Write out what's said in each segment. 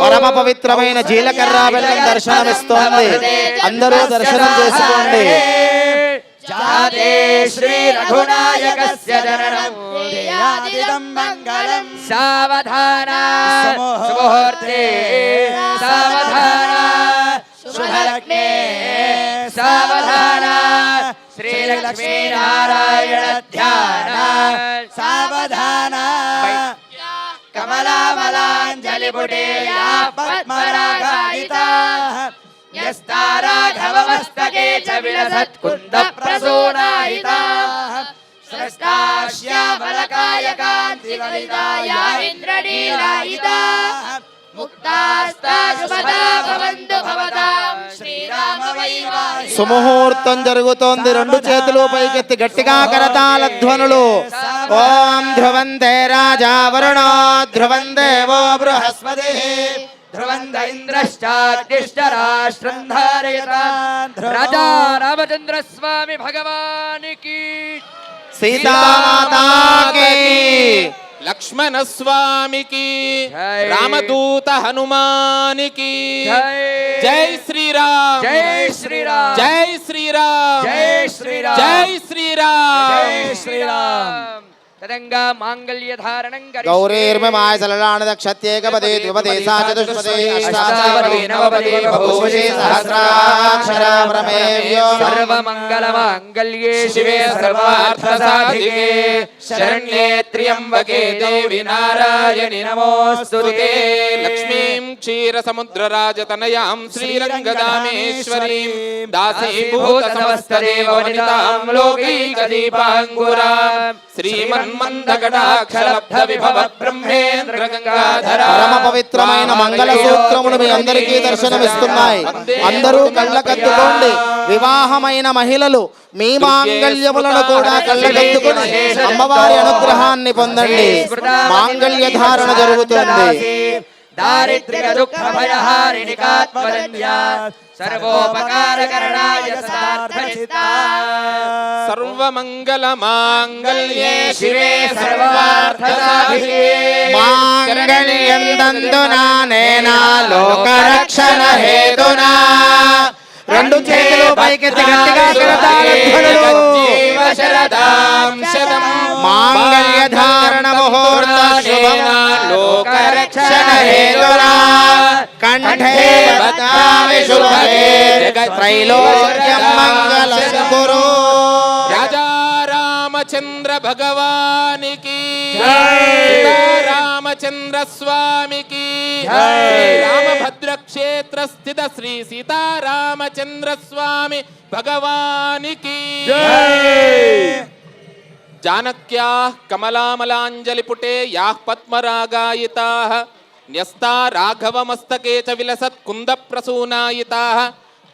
పరమ పవిత్రమైన జీలకర్ర బెల్లం దర్శనమిస్తోంది అందరూ దర్శనం చేసుకోండి జాతే శ్రీ రఘునాయకస్య జననం ధ్యేయాదిదం మంగళం సావధాన సమూహ- సుముహూర్తే సావధాన శుభలగ్నే సావధాన శ్రీలక్ష్మీనారాయణ ధ్యాన సావధాన కమలామలాంజలిపుటే యా పద్మరాగాయితా యస్తారాఘవమస్తకే చ విలసత్కుంద ప్రసూనాయితా స్రష్టాశ్యామలకాయ కాంతి కలితాయా ఇంద్రనీలాయితా ముక్తాస్తా శుభదా సుముహూర్తం జరుగుతోంది. రెండు చేతులు పైకెత్తి గట్టిగా కరతాల ధ్వనులు. ఓం ధ్రువంతే రాజా వరుణో ధ్రువం దేవో బృహస్పతి. ధ్రువంద రాజా రామచంద్ర స్వామి భగవానికి. సీతామాతాకి లక్ష్మణ స్వామికి జై. రామదూత హనుమానికి జై. జై శ్రీరామ్ జై శ్రీరామ్ జై శ్రీరామ్ జై శ్రీరామ్ జై శ్రీరామ్ तदंगा मांगल्य धारणं करिष्ये गौरेर्म माय सललाण दक्षत्ये कपदे द्विपदे सा चतुष्पदे अष्टावदे नवपदे बहुवशे सहस्राक्षर प्रमेव्यो शिवे शरण्ये देवि नारायणि लक्ष्मीं क्षीर समुद्र राजतनयां श्रीरंगदामेश्वरीं श्रीमन् శ్రీమన్మందకటాక్షలబ్ధ విభవ బ్రహ్మేంద్ర గంగాధర పరమ పవిత్రమైన మంగళ సూత్రములు మీ అందరికీ దర్శనమిస్తున్నాయి అందరూ కళ్ళకద్దుకోండి వివాహమైన మహిళలు మీ మాంగళ్యములను కూడా కళ్ళకద్దుకుని అమ్మవారి అనుగ్రహాన్ని పొందండి. మాంగళ్య ధారణ జరుగుతుంది. దారిద్ర్య దుఃఖ భయహారిణి కాత్మజన్య సర్వోపకారకరణాయ సదార్థచిత్తా సర్వమంగళ మాంగళ్యే శివే సర్వార్థ సాధికే మాంగళ్యందందునా నేనా లోకరక్షణ హేతునా? చేతులు పైకెత్తి గట్టిగా కరతాళ ధ్వనులు. జీవ శరదాం శతం మాంగళ్య ధారణ రామచంద్ర భగవానికి. రామచంద్ర స్వామికి. రామభద్ర క్షేత్ర స్థిత శ్రీ సీతారామచంద్ర స్వామి భగవానికి. జానక్యా కమలామలాంజలిపుటే యాః పద్మరాగాయితాః. న్యస్తా రాఘవమస్తకే చ విలసత్ కుంద ప్రసూనాయితాః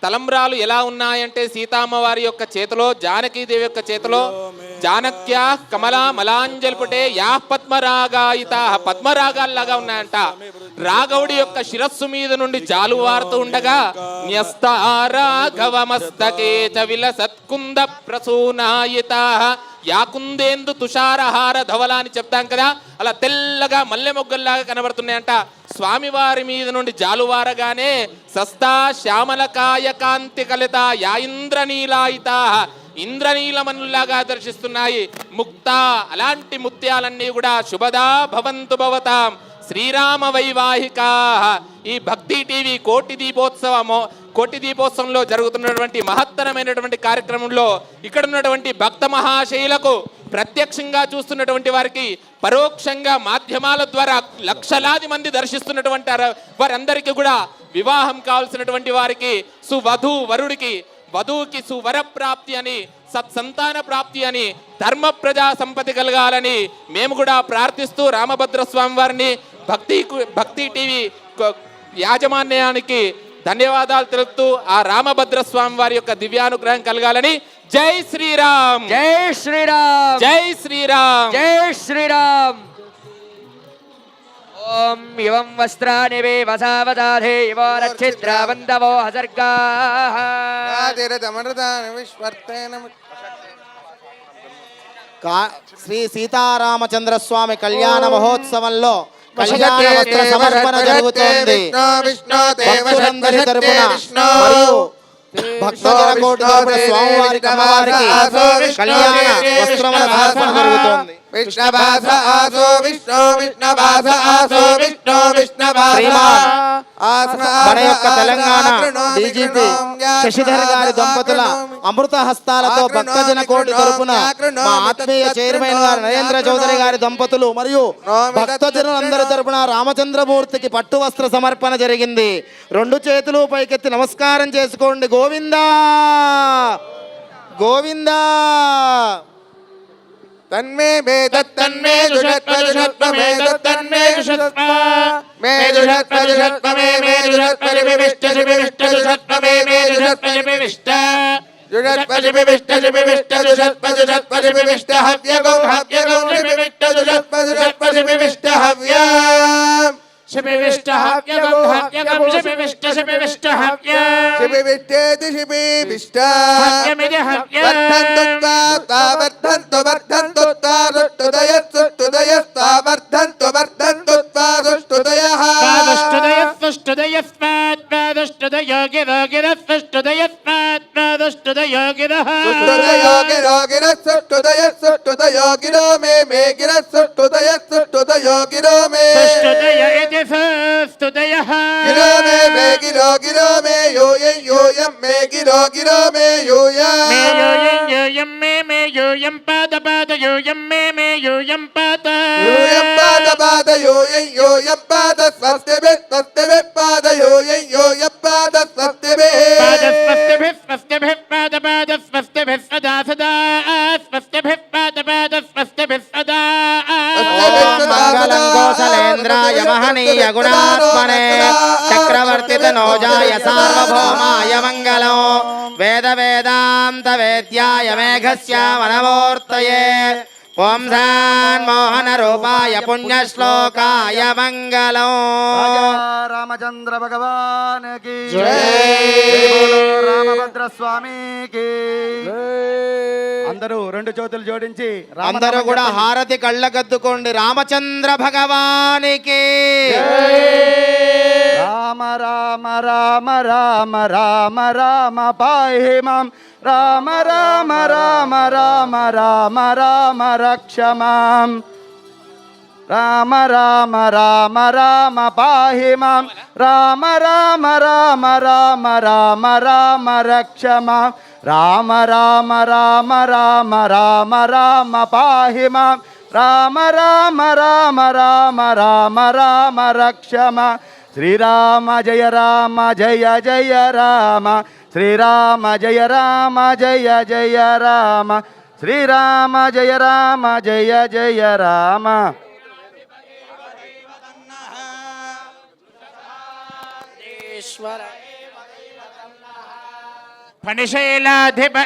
తలంబ్రాలు ఎలా ఉన్నాయంటే సీతామ్మవారి యొక్క చేతిలో జానకీదేవి యొక్క చేతిలో జానక్యా కమలా మలాంజలిపుటే యా పద్మరాగాయిత. పద్మరాగాల్లాగా ఉన్నాయంట. రాఘవుడి యొక్క శిరస్సు మీద నుండి జాలువారుతూ ఉండగా న్యస్తా రాఘవమస్తకే చ ప్రసూనాయితా. యాకుందేందు తుషారహార ధవల అని చెప్తాం కదా అలా తెల్లగా మల్లె మొగ్గల్లాగా కనబడుతున్నాయంట. స్వామివారి మీద నుండి జాలువారగానే సస్తా శ్యామలకాయ కాంతి కలిత యా ఇంద్రనీలమనులాగా దర్శిస్తున్నాయి. ముక్త అలాంటి ముత్యాలన్నీ కూడా శుభదా భవంతు భవతాం. శ్రీరామ వైవాహిక ఈ భక్తి టీవీ కోటి దీపోత్సవము కోటి దీపోత్సవంలో జరుగుతున్నటువంటి మహత్తరమైనటువంటి కార్యక్రమంలో ఇక్కడ ఉన్నటువంటి భక్త మహాశైలకు ప్రత్యక్షంగా చూస్తున్నటువంటి వారికి పరోక్షంగా మాధ్యమాల ద్వారా లక్షలాది మంది దర్శిస్తున్నటువంటి వారందరికీ కూడా వివాహం కావాల్సినటువంటి వారికి సువధు వరుడికి వధువుకి సువర ప్రాప్తి అని సత్సంతాన ప్రాప్తి అని ధర్మ ప్రజా సంపత్తి కలగాలని మేము కూడా ప్రార్థిస్తూ రామభద్ర స్వామి వారిని భక్తి భక్తి టీవీ యాజమాన్యానికి ధన్యవాదాలు తెలుపుతూ ఆ రామభద్ర స్వామి వారి యొక్క దివ్యానుగ్రహం కలగాలని జై శ్రీరామ్. జై శ్రీరామ్. జై శ్రీరామ్. జై శ్రీరామ్. ఓం ఇవం వస్త్రాని వే వసావదాధే ఇవో రక్షిద్రావంతవో హసర్గాః కా- శ్రీ సీతారామచంద్ర స్వామి కళ్యాణ మహోత్సవంలో కళ్యాణ వస్త్ర సమర్పణ జరుగుతోంది. భక్తులందరి తరపున మరియు భక్తజన కోటి తరపున స్వామివారికి అమ్మవారికి కళ్యాణ వస్త్రముల సమర్పణ జరుగుతోంది. విష్ణుభాస ఆసో విష్ణు విష్ణుభాస ఆసో విష్ణు శ్రీమాన్ మన యొక్క తెలంగాణ డీజీపీ శశిధర్ గారి దంపతుల అమృత హస్తాలతో భక్తజన కోటి తరపున మా ఆత్మీయ చైర్మన్ గారు నరేంద్ర చౌదరి గారి దంపతులు మరియు భక్తజనులందరి తరపున రామచంద్రమూర్తికి పట్టు వస్త్ర సమర్పణ జరిగింది. రెండు చేతులు పైకెత్తి నమస్కారం చేసుకోండి. గోవిందా! గోవిందా! तन्मे वेदत्तन्मे दुषत्व दुषत्व। मे तन्मे दुषत्व मे दुषत्व दुषत्व मे मे दुषत्व लिपिविष्ट लिपिविष्ट दुषत्व मे मे दुषत्व लिपिविष्ट दुषत्व लिपिविष्ट लिपिविष्ट दुषत्व दुषत्व लिपिविष्ट हव्यगौ हव्यगौ लिपिविष्ट दुषत्व दुषत्व लिपिविष्ट हव्यम्। వర్ధంతు వర్ధంతు వర్ధంతు వర్ధంతు. సుష్టుదయో గిరో గిర సుష్టుదయ సుష్టుదయో గిరో మే మే గిర సుష్టుదయ సుష్టుదయో గిరో మే గిరో మే మే గిరో గిరో మే యోయం యోయం మే గిరో గిరో మే యోయం యూయం పాద పాద యోయం యోయం పాద స్వస్తిభి స్వస్తిభి పాద యోయం యోయం పాద స్వస్తిభి ఓం మంగళం కోసలేంద్రాయ మహనీయ గుణాత్మనే చక్రవర్తి నోజాయ సార్వభౌమాయ మంగళం. వేద వేదాంత వేద్యాయ మేఘశ్యామనమూర్తయే ఓం మోహన రూపాయ పుణ్యశ్లోకాయ మంగళం రామచంద్ర భగవాన్. రామభద్ర స్వామికి అందరూ రెండు చేతులు జోడించి అందరూ కూడా. హారతి కళ్ళకద్దుకోండి రామచంద్ర భగవానికి రామ రామ రామ రామ రామ రామ పాహి మాం రామ రామ రామ రామ రామ రామ రక్ష మాం రామ రామ రామ రామ పాహి మాం రామ రామ రామ రామ రామ రామ రక్ష మాం రామ రామ రామ రామ రామ రామ పాహి మాం రామ రామ రామ రామ రామ రామ రక్ష మాం శ్రీరామ జయ రామ జయ జయ రామ శ్రీరామ జయ రామ జయ జయ రామ శ్రీరామ జయ రామ జయ జయ రామ పనిశైలాధిప